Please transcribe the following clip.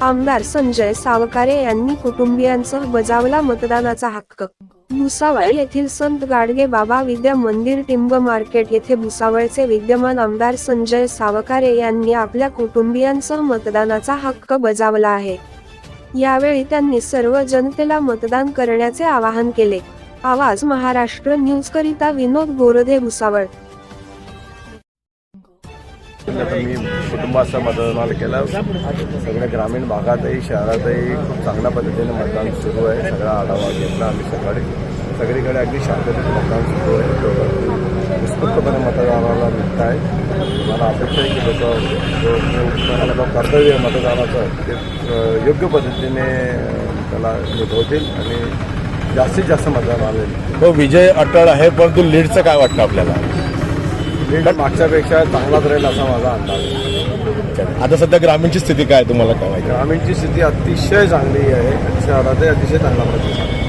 आमदार संजय सावकारे यांनी कुटुंबियांसह बजावला मतदानाचा हक्क. भुसावळ येथील संत गाडगे बाबा विद्या मंदिर टिंब मार्केट येथे भुसावळचे विद्यमान आमदार संजय सावकारे यांनी आपल्या कुटुंबियांसह मतदानाचा हक्क बजावला आहे. यावेळी त्यांनी सर्व जनतेला मतदान करण्याचे आवाहन केले. आवाज महाराष्ट्र न्यूज करिता विनोद गोरधे भुसावळ. मी कुटुंबाचा मतदानाला केला. सगळ्या ग्रामीण भागातही शहरातही खूप चांगल्या पद्धतीने मतदान सुरू आहे. सगळा आढावा घेतला आम्ही सकाळी. सगळीकडे अगदी शांततेत मतदान सुरू आहे. लोक उत्स्फूर्तपणे मतदानाला निघत आहे. मला अपेक्षा आहे की लोक जो कर्तव्य आहे मतदानाचं ते योग्य पद्धतीने त्याला निभवतील आणि जास्तीत जास्त मतदान आले तो विजय अटळ आहे परंतु लीडचं काय वाटतं आपल्याला? लीड मागच्यापेक्षा चांगलाच राहील असा माझा अंदाज. आहे आता सध्या ग्रामीणची स्थिती काय तुम्हाला काय माहिती ग्रामीणची स्थिती अतिशय चांगली आहे. आणि शहरातही अतिशय चांगला प्रतिसाद आहे.